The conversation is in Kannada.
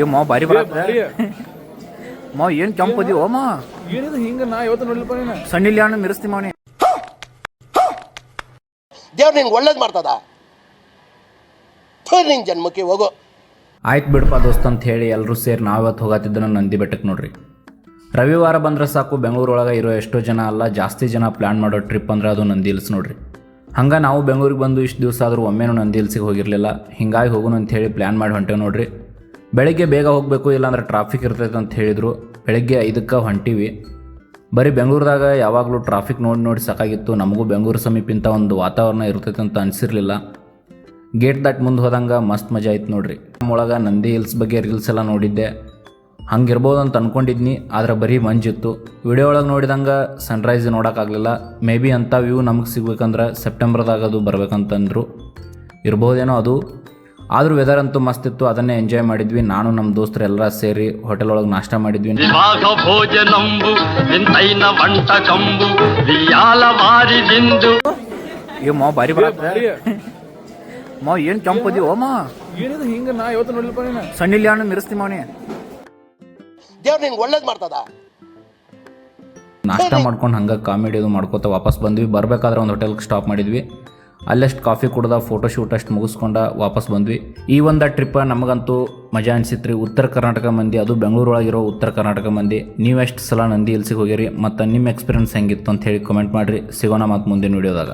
ಏ ಮಾವ ಭಾರಿ. ಬರತ್ತ ಮಾವ ಏನು ಕೆಂಪದಿ ಓ ಮಾವ ಏನಿದು ಹಿಂಗ ನಾ ಇವತ್ತು ನೋಡ್ಲಿಪ್ಪ ನೀನು. ಸಣ್ಣಿಲಿ ಹಣ್ಣು ಮಿರಿಸ್ತಿ ಮಾವನಿ. ದೇವ್ರು ನಿಂಗೆ ಒಳ್ಳೇದು ಮಾಡ್ತದ? ನಿನ್ ಜನ್ಮಕ್ಕೆ ಹೋಗೋ. ಆಯ್ತು ಬಿಡಪ್ಪ ದೋಸ್ತ ಅಂತ ಹೇಳಿ ಎಲ್ಲರೂ ಸೇರಿ ನಾವಿವತ್ತು ಹೋಗತ್ತಿದ್ದನ ನಂದಿ ಬೆಟ್ಟಕ್ಕೆ ನೋಡ್ರಿ. ರವಿವಾರ ಬಂದ್ರೆ ಸಾಕು ಬೆಂಗಳೂರೊಳಗೆ ಇರೋ ಎಷ್ಟೋ ಜನ ಅಲ್ಲ ಜಾಸ್ತಿ ಜನ ಪ್ಲ್ಯಾನ್ ಮಾಡೋ ಟ್ರಿಪ್ ಅಂದ್ರೆ ಅದು ನಂದಿ ಹಿಲ್ಸ್ ನೋಡ್ರಿ. ಹಂಗೆ ನಾವು ಬೆಂಗಳೂರಿಗೆ ಬಂದು ಇಷ್ಟು ದಿವಸ ಆದರೂ ಒಮ್ಮೆನೂ ನಂದಿ ಹಿಲ್ಸಿಗೆ ಹೋಗಿರಲಿಲ್ಲ. ಹಿಂಗಾಗಿ ಹೋಗೋಣ ಅಂತ ಹೇಳಿ ಪ್ಲ್ಯಾನ್ ಮಾಡಿ ಹೊಂಟೇವೆ ನೋಡ್ರಿ. ಬೆಳಗ್ಗೆ ಬೇಗ ಹೋಗಬೇಕು ಇಲ್ಲಾಂದ್ರೆ ಟ್ರಾಫಿಕ್ ಇರ್ತೈತೆ ಅಂತ ಹೇಳಿದರು. ಬೆಳಗ್ಗೆ ಐದಕ್ಕೆ ಹೊಂಟೀವಿ. ಬರೀ ಬೆಂಗಳೂರದಾಗ ಯಾವಾಗಲೂ ಟ್ರಾಫಿಕ್ ನೋಡಿ ನೋಡಿ ಸಾಕಾಗಿತ್ತು. ನಮಗೂ ಬೆಂಗಳೂರು ಸಮೀಪಿಂತ ಒಂದು ವಾತಾವರಣ ಇರ್ತೈತೆ ಅಂತ ಅನಿಸಿರಲಿಲ್ಲ. ಗೇಟ್ ದಾಟ್ ಮುಂದೆ ಹೋದಂಗೆ ಮಸ್ತ್ ಮಜಾ ಆಯ್ತು ನೋಡ್ರಿ. ನಮ್ಮೊಳಗೆ ನಂದಿ ಹಿಲ್ಸ್ ಬಗ್ಗೆ ರೀಲ್ಸ್ ಎಲ್ಲ ನೋಡಿದ್ದೆ. ಹಂಗಿರ್ಬೋದು ಅಂತ ಅಂದ್ಕೊಂಡಿದ್ನಿ ಆದ್ರೆ ಬರೀ ಮಂಜಿತ್ತು. ವಿಡಿಯೋ ಒಳಗೆ ನೋಡಿದಂಗೆ ಸನ್ರೈಸ್ ನೋಡೋಕ್ಕಾಗಲಿಲ್ಲ. ಮೇ ಬಿ ಅಂಥ ವ್ಯೂ ನಮಗೆ ಸಿಗ್ಬೇಕಂದ್ರೆ ಸೆಪ್ಟೆಂಬರ್ದಾಗ ಅದು ಬರ್ಬೇಕಂತಂದ್ರು. ಇರ್ಬೋದೇನೋ ಅದು. ಆದ್ರೂ ವೆದರ್ ಅಂತೂ ಮಸ್ತ್ ಇತ್ತು ಅದನ್ನೇ ಎಂಜಾಯ್ ಮಾಡಿದ್ವಿ. ನಾನು ನಮ್ಮ ದೋಸ್ತರು ಎಲ್ಲ ಸೇರಿ ಹೋಟೆಲ್ ಒಳಗೆ ನಾಷ್ಟ ಮಾಡಿದ್ವಿ. ಮಾವ ಬಾರಿ ಅಮ್ಮ ಏನು ಕೆಂಪದಿ ಓ ಮಾ ಏನಿದು ಹಿಂಗ ನಾ ಇವತ್ತು ನೋಡಿಲ್ಪ ನೀನು. ಸಣ್ಣಿಲ್ಲಿ ಹಣ್ಣು ಮಿರಿಸ್ತಿ ಮಾವನಿ. ದೇವ್ರು ಒಳ್ಳೇದು ಮಾಡ್ತದ? ನಾಷ್ಟ ಮಾಡ್ಕೊಂಡು ಹಂಗ ಕಾಮಿಡಿ ಅದು ಮಾಡ್ಕೋತ ವಾಪಸ್ ಬಂದ್ವಿ. ಬರಬೇಕಾದ್ರೆ ಒಂದು ಹೋಟೆಲ್ಗೆ ಸ್ಟಾಪ್ ಮಾಡಿದ್ವಿ. ಅಲ್ಲೆಷ್ಟು ಕಾಫಿ ಕುಡ್ದ ಫೋಟೋಶೂಟ್ ಅಷ್ಟು ಮುಗಿಸ್ಕೊಂಡ ವಾಪಸ್ ಬಂದ್ವಿ. ಈ ಒಂದು ಟ್ರಿಪ್ ನಮಗಂತೂ ಮಜಾ ಅನಿಸಿತ್ರಿ. ಉತ್ತರ ಕರ್ನಾಟಕ ಮಂದಿ, ಅದು ಬೆಂಗಳೂರೊಳಗಿರೋ ಉತ್ತರ ಕರ್ನಾಟಕ ಮಂದಿ. ನೀವೆಷ್ಟು ಸಲ ನಂದಿ ಇಲ್ಸಿಗೆ ಹೋಗಿರಿ ಮತ್ತು ನಿಮ್ಮ ಎಕ್ಸ್ಪೀರಿಯನ್ಸ್ ಹೆಂಗಿತ್ತು ಅಂತ ಹೇಳಿ ಕಮೆಂಟ್ ಮಾಡಿರಿ. ಸಿಗೋಣ ಮತ್ತು ಮುಂದಿನ ವೀಡಿಯೋದಾಗ